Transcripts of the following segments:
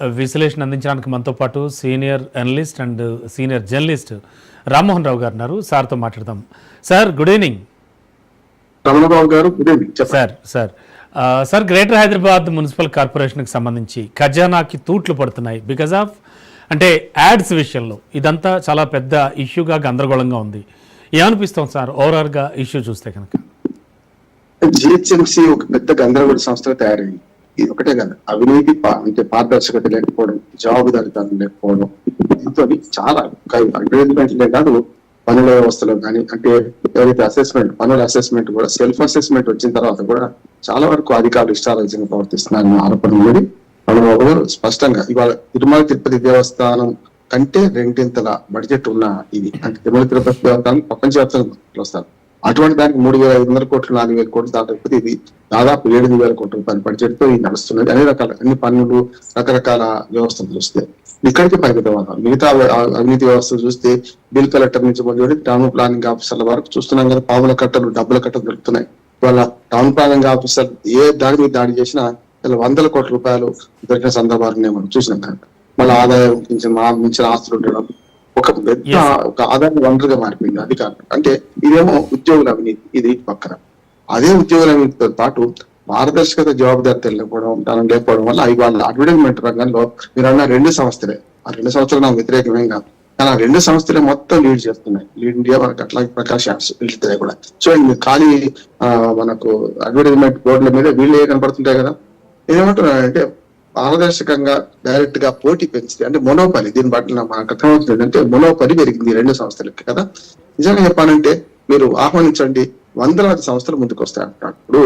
విశ్లేషణ అందించడానికి మనతో పాటు senior analyst and senior journalist Rammohan Rao garu ఉన్నారు. సార్తో మాట్లాడదాం. Sir good evening. Ramanababu garu good evening. చెప్పండి. Sir sir. Sir greater Hyderabad municipal కార్పొరేషన్కి సంబంధించి ఖజానాకి తూట్లు పడుతున్నాయి బికాజ్ ఆఫ్ అంటే యాడ్స్ విషయంలో. ఇదంతా చాలా పెద్ద ఇష్యూగా గందరగోళంగా ఉంది. ఏమనిపిస్తాం సార్? ఓవరాల్గా ఇష్యూ చూస్తే కనుక. జిహెచ్ఎంసి ఒక పెద్ద గందరగోళ సంస్థగా తయారైంది. ఇది ఒకటే కదా అవినీతి అంటే పారదర్శకత లేకపోవడం జవాబుదారితనం లేకపోవడం దీంతో చాలా అడ్వర్టైజ్మెంట్లే కాదు పనుల వ్యవస్థలో కానీ అంటే ఎవరైతే అసెస్మెంట్ పనుల అసెస్మెంట్ కూడా సెల్ఫ్ అసెస్మెంట్ వచ్చిన తర్వాత కూడా చాలా వరకు అధికారులు ఇష్టారాజ్యంగా ప్రవర్తిస్తున్నారని ఆరోపణ ఉన్నది. చంద్రబాబు గారు స్పష్టంగా ఇవాళ తిరుమల తిరుపతి దేవస్థానం కంటే రెండింతల బడ్జెట్ ఉన్న ఇది. అంటే తిరుమల తిరుపతి దేవస్థానం ప్రపంచవ్యాప్తంగా వస్తారు. అటువంటి దానికి మూడు వేల ఐదు వందల కోట్లు నాలుగు వేల కోట్లు దాటకపోతే ఇది దాదాపు ఏడు వేల కోట్ల రూపాయల బడ్జెట్తో ఇది నడుస్తున్నది. అన్ని రకాల అన్ని పన్నులు రకరకాల వ్యవస్థలు చూస్తే. ఇక్కడికి పరిమితం మిగతా అవినీతి వ్యవస్థ చూస్తే బిల్ కలెక్టర్ నుంచి మొదలుపెట్టి టౌన్ ప్లానింగ్ ఆఫీసర్ల వరకు చూస్తున్నాం కదా పావుల కట్టలు డబ్బుల కట్టలు దొరుకుతున్నాయి. వాళ్ళ టౌన్ ప్లానింగ్ ఆఫీసర్ ఏ దాడి మీద దాడి చేసినా వందల కోట్ల రూపాయలు దొరికిన సందర్భాలు మనం చూసినాం కనుక మళ్ళీ ఆదాయం మించిన మించిన ఆస్తులు ఉండడం ఒక పెద్ద. ఒక ఆదాయ వనరుగా మారిపోయింది అధికారులు అంటే ఇదేమో ఉద్యోగుల అవినీతి ఇది పక్కన. అదే ఉద్యోగుల అవినీతితో పాటు పారదర్శకత జవాబుదారిత లేకపోవడం లేకపోవడం వల్ల వాళ్ళ అడ్వర్టైజ్మెంట్ రంగంలో మీరు అన్న రెండు సంస్థలే. ఆ రెండు సంస్థలు నాకు వ్యతిరేకమేం కాదు. కానీ ఆ రెండు సంస్థలే మొత్తం లీడ్ చేస్తున్నాయి. లీడ్ ఇండియా మనకు అట్లాగే ప్రకాష్ యాప్స్ వీళ్ళిద్దరే కూడా. చూడండి ఖాళీ మనకు అడ్వర్టైజ్మెంట్ బోర్డుల మీద వీళ్ళే కనపడుతుంటాయి కదా. ఏమంటున్నారంటే పారదర్శకంగా డైరెక్ట్గా పోటీ పెంచింది అంటే మొనోపలి దీని బట్టి మనకు అర్థమవుతుంది ఏంటంటే మొనోపలి పెరిగింది ఈ రెండు సంస్థలకి కదా. నిజంగా చెప్పాలంటే మీరు ఆహ్వానించండి వందలాది సంస్థలు ముందుకు వస్తాయి ఇప్పుడు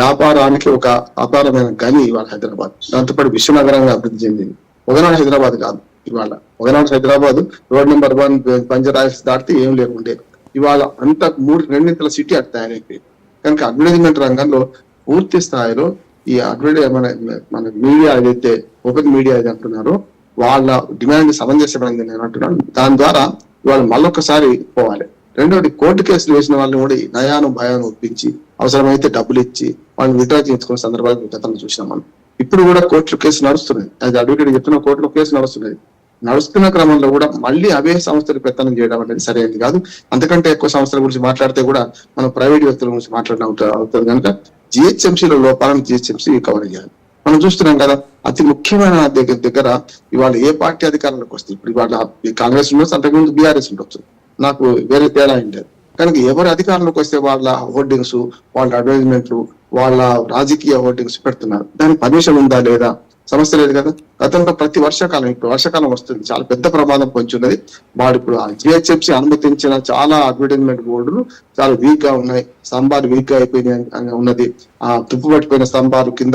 వ్యాపారానికి ఒక అపారమైన గని ఇవాళ హైదరాబాద్. దాంతోపాటు విశ్వనగరంగా అభివృద్ధి చెందింది. ఒకనాడు హైదరాబాద్ కాదు ఇవాళ. ఒకనాడు Hyderabad road number one Banjara Hills దాటితే ఏం లేకుండే ఇవాళ అంత మూడు రెండింతల సిటీ అటు తయారైపోయింది. కనుక అడ్వర్టైజ్మెంట్ రంగంలో పూర్తి స్థాయిలో ఈ అడ్వర్టైజ్ మన మన మీడియా ఏదైతే ఓపెన్ మీడియా ఏది అంటున్నారో వాళ్ళ డిమాండ్ సమంజసమైంది నేను అంటున్నాను. దాని ద్వారా వాళ్ళు మళ్ళొకసారి పోవాలి. రెండోది కోర్టు కేసులు వేసిన వాళ్ళని కూడా నయాను భయాన్ని ఒప్పించి అవసరమైతే డబ్బులు ఇచ్చి వాళ్ళని విడ్రా చేయించుకున్న సందర్భాలు గతంలో చూసినాం మనం. ఇప్పుడు కూడా కోర్టులో కేసు నడుస్తున్నాయి. అది అడ్వకేట్ చెప్తున్న కోర్టులో కేసు నడుస్తున్నది నడుస్తున్న క్రమంలో కూడా మళ్ళీ అవే సంస్థలు పెత్తనం చేయడం అనేది సరైనది కాదు. అంతకంటే ఎక్కువ సంస్థల గురించి మాట్లాడితే కూడా మనం ప్రైవేట్ వ్యక్తుల గురించి మాట్లాడిన అవుతుంది కనుక జిహెచ్ఎంసీల లోపాలను జిహెచ్ఎంసీ కవర్ చేయాలి మనం చూస్తున్నాం కదా అతి ముఖ్యమైన దగ్గర దగ్గర ఇవాళ ఏ పార్టీ అధికారంలోకి వస్తే ఇప్పుడు ఇవాళ కాంగ్రెస్ ఉండొచ్చు అంతకుముందు బీఆర్ఎస్ ఉండొచ్చు. నాకు వేరే తేడా ఉండేది కనుక ఎవరు అధికారంలోకి వస్తే వాళ్ళ హోర్డింగ్స్ వాళ్ళ అడ్వర్టైజ్మెంట్లు వాళ్ళ రాజకీయ హోర్డింగ్స్ పెడుతున్నారు? దానికి పర్మిషన్ ఉందా లేదా? సమస్య లేదు కదా? గతంలో ప్రతి వర్షాకాలం ఇప్పుడు వర్షాకాలం వస్తుంది. చాలా పెద్ద ప్రమాదం పొంచి ఉన్నది. వాడు ఇప్పుడు జిహెచ్ఎంసీ అనుమతించిన చాలా అడ్వర్టైజ్మెంట్ బోర్డులు చాలా వీక్గా ఉన్నాయి. స్తంభాలు వీక్గా అయిపోయినాయి ఉన్నది. ఆ తుప్పు పట్టిపోయిన స్తంభాలు కింద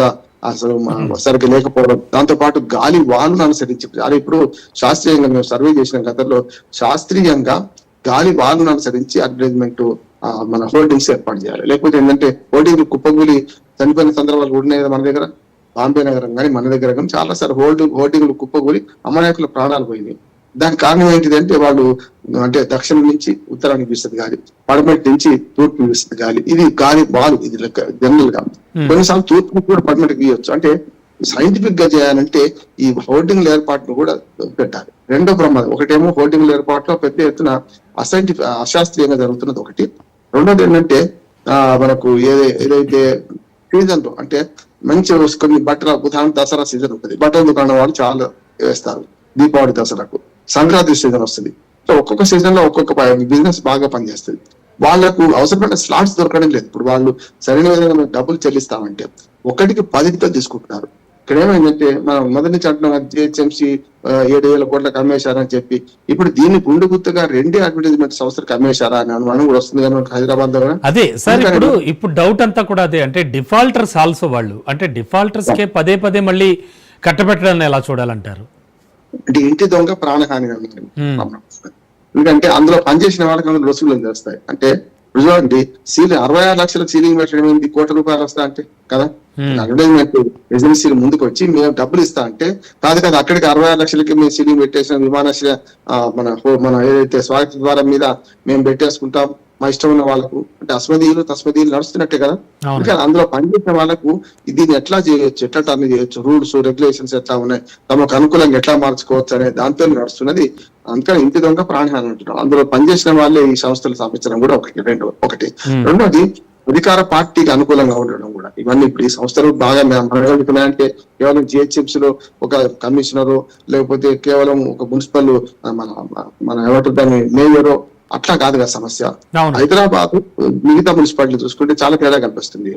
అసలు సరిగ్గా లేకపోవడం. దాంతో పాటు గాలి వాలును అనుసరించి అదే ఇప్పుడు శాస్త్రీయంగా మేము సర్వే చేసిన గతంలో. శాస్త్రీయంగా గాలి వాలును అనుసరించి అడ్వర్టైజ్మెంట్ మన హోర్డింగ్స్ ఏర్పాటు చేయాలి. లేకపోతే ఏంటంటే హోర్డింగ్ కుప్పగూలి చనిపోయిన సందర్భాలు కూడా ఉన్నాయి కదా మన దగ్గర? బాంబే నగరం కానీ మన దగ్గర కానీ చాలా సార్ హోల్డింగ్ హోర్డింగ్లు కుప్పగూలి అమాయకుల ప్రాణాలు పోయినాయి దానికి కారణం ఏంటిది అంటే వాళ్ళు అంటే దక్షిణం నుంచి ఉత్తరానికి వీస్తుంది గాలి పడమటి నుంచి తూర్పు వీస్తుంది గాలి. ఇది గాలి బాలు ఇది లెక్క జనరల్గా కొన్నిసార్లు తూర్పు కూడా పడమటికి వీయొచ్చు అంటే సైంటిఫిక్గా చేయాలంటే ఈ హోర్డింగ్ల ఏర్పాటును కూడా పెట్టాలి. రెండో ప్రమాదం ఒకటేమో హోర్డింగ్ల ఏర్పాటులో పెద్ద ఎత్తున అసైంటిఫిక్ అశాస్త్రీయంగా జరుగుతున్నది ఒకటి. రెండోది ఏంటంటే ఆ, మనకు ఏదై ఏదైతే సీజన్లో అంటే మంచి కొన్ని బట్టల ఉదాహరణ దసరా సీజన్ ఉంటుంది. బట్టల దుకాణం వాళ్ళు చాలా వేస్తారు. దీపావళి దసరాకు. సంక్రాంతి సీజన్ వస్తుంది. సో ఒక్కొక్క సీజన్లో ఒక్కొక్క బిజినెస్ బాగా పనిచేస్తుంది. వాళ్ళకు అవసరమైన స్లాట్స్ దొరకడం లేదు. ఇప్పుడు వాళ్ళు సరైన విధంగా డబ్బులు చెల్లిస్తామంటే ఒకటికి పదితో తీసుకుంటున్నారు. ఇక్కడ ఏమైందంటే మనం మొదటి నుంచి అంటున్నాం జిహెచ్ఎంసీ ఏడు వేల కోట్లకు అమ్మేశారని చెప్పి ఇప్పుడు దీన్ని గుండు గుర్తుగా రెండే అడ్వర్టైజ్మెంట్ సంస్థలకు అమ్మేశారా అని అనుమానం కూడా వస్తుంది మనకు హైదరాబాద్లో. అదే సార్ ఇప్పుడు ఇప్పుడు డౌట్ అంతా కూడా అదే అంటే డిఫాల్టర్స్ ఆల్సో వాళ్ళు అంటే డిఫాల్టర్స్ కే పదే పదే మళ్ళీ కట్టబెట్టడాన్ని ఎలా చూడాలంటారు అంటే ఇంటి దొంగ ప్రాణహాని. Hmm. ఎందుకంటే అందులో పనిచేసిన వాళ్ళకి రుసుములు చేస్తాయి అంటే చూడండి సీలింగ్ అరవై ఆరు లక్షలకు సీలింగ్ పెట్టడం ఏంటి కోట్ల రూపాయలు వస్తా అంటే కదా. అడ్వర్టైజ్మెంట్ ఏజెన్సీలు ముందుకు వచ్చి మేము డబ్బులు ఇస్తా అంటే కాదు కదా అక్కడికి అరవై ఆరు లక్షలకి మేము సీలింగ్ పెట్టేసిన విమానాశ్రయ మన మన ఏదైతే స్వాగత ద్వారం మీద మేము పెట్టేసుకుంటాం మా ఇష్టం ఉన్న వాళ్ళకు. అంటే అస్మదీయులు తస్మదీయులు నడుస్తున్నట్టే కదా. ఇంకా అందులో పనిచేసిన వాళ్ళకు దీన్ని ఎట్లా చేయొచ్చు ఎట్లా టర్న్ చేయొచ్చు రూల్స్ రెగ్యులేషన్స్ ఎట్లా ఉన్నాయి తమకు అనుకూలంగా ఎట్లా మార్చుకోవచ్చు అనే దాంతో నడుస్తున్నది. అందుకని ఇంటి దొంగ ప్రాణహాని అంటున్నాం. అందులో పనిచేసిన వాళ్ళే ఈ సంస్థలు స్థాపించడం కూడా ఒకటి రెండు ఒకటి. రెండోది అధికార పార్టీకి అనుకూలంగా ఉండడం కూడా. ఇవన్నీ ఇప్పుడు ఈ సంస్థలు బాగా మనగలుగుతున్నాయంటే కేవలం జిహెచ్ఎంసీ లో ఒక కమిషనర్ లేకపోతే కేవలం ఒక మున్సిపల్ మన మన ఏమంటారు దాన్ని మేయరో అట్లా కాదు కదా సమస్య. హైదరాబాద్ మిగతా మున్సిపాలిటీ చూసుకుంటే చాలా తేడా కనిపిస్తుంది.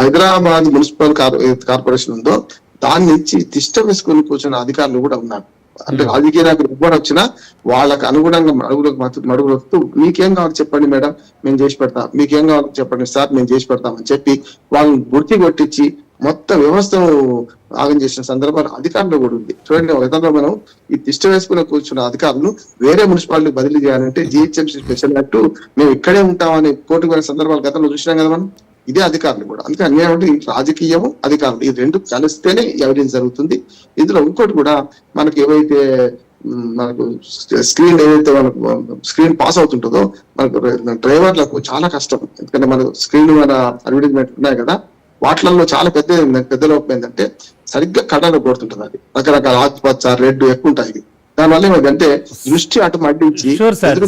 హైదరాబాద్ మున్సిపల్ కార్- కార్పొరేషన్ ఉందో దాని నుంచి తిష్ట వేసుకుని కూర్చున్న అధికారులు కూడా ఉన్నారు. అంటే రాజకీయ నాయకులు ఎవ్వరు వచ్చినా వాళ్ళకి అనుగుణంగా మడుగులకు మడుగులు వస్తూ మీకేం కావాలి చెప్పండి మేడం మేము చేసి పెడతాం మీకేం కావాలి చెప్పండి సార్ మేము చేసి పెడతామని చెప్పి వాళ్ళని గుర్తి కొట్టించి మొత్తం వ్యవస్థను ఆగం చేసిన సందర్భాలు అధికారులు కూడా ఉంది. చూడండి గతంలో మనం ఈ తిష్ట వేసుకునే కూర్చున్న అధికారులు వేరే మున్సిపాలిటీ బదిలీ చేయాలంటే జిహెచ్ఎంసీ స్పెషల్ యాక్ట్ మేము ఇక్కడే ఉంటామని కోర్టుకు వెళ్ళిన సందర్భాలు గతంలో చూసినాం కదా మనం. ఇదే అధికారులు కూడా. అందుకే అన్యాయం అంటే రాజకీయము అధికారులు ఈ రెండు కలిస్తేనే ఎవిడెన్స్ జరుగుతుంది. ఇందులో ఇంకోటి కూడా మనకి ఏవైతే మనకు స్క్రీన్ ఏదైతే మనకు స్క్రీన్ పాస్ అవుతుంటుందో మనకు డ్రైవర్లకు చాలా కష్టం. ఎందుకంటే మన స్క్రీన్ మన అడ్వర్టైజ్మెంట్ ఉన్నాయి కదా వాటిలలో చాలా పెద్ద పెద్ద లోపం ఏంటంటే సరిగ్గా కడలో కొడుతుంటది అది. రకరకాల ఆకుపచ్చ రెడ్ ఎక్కువ ఉంటాయి. దానివల్ల ఏమైందంటే దృష్టి అటు ఎదురు